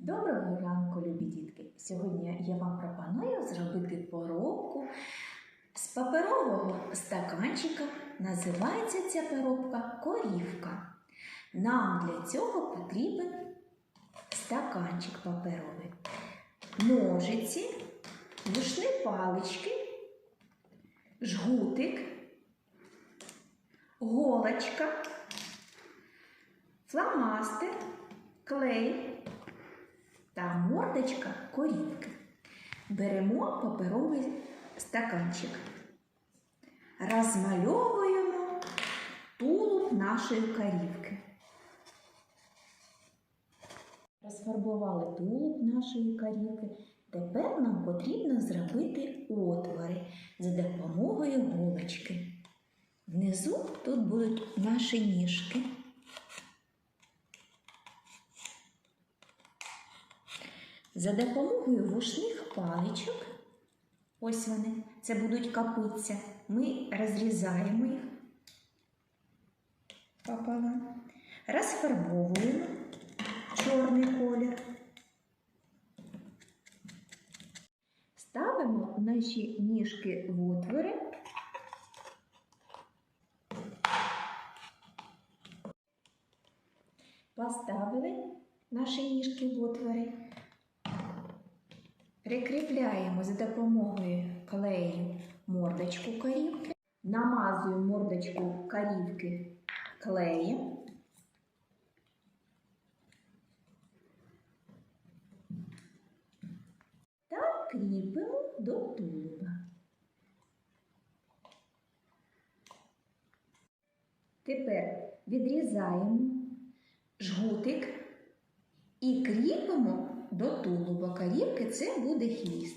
Доброго ранку, любі дітки! Сьогодні я вам пропоную зробити поробку з паперового стаканчика. Називається ця поробка корівка. Нам для цього потрібен стаканчик паперовий, ножиці, вушні палички, жгутик, голочка, фломастер, клей та мордочка корівки. Беремо паперовий стаканчик, розмальовуємо тулуб нашої корівки. Розфарбували тулуб нашої корівки. Тепер нам потрібно зробити отвори за допомогою голочки. Внизу тут будуть наші ніжки. За допомогою вушних паличок, ось вони, це будуть капиця, ми розрізаємо їх пополам, розфарбовуємо чорний колір, ставимо наші ніжки в отвори. Поставили наші ніжки в отвори. Прикріпляємо за допомогою клею мордочку корівки, намазуємо мордочку корівки клеєм. Та кріпимо до тулуба. Тепер відрізаємо жгутик і кріпимо до тулуба корівки, це буде хвіст.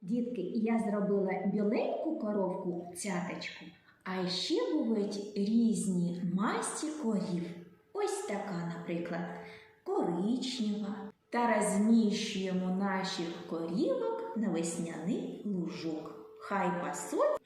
Дітки, я зробила біленьку коровку цяточку, а ще бувають різні масті корів. Ось така, наприклад, коричнева. Та розміщуємо наших корівок на весняний лужок. Хай пасуть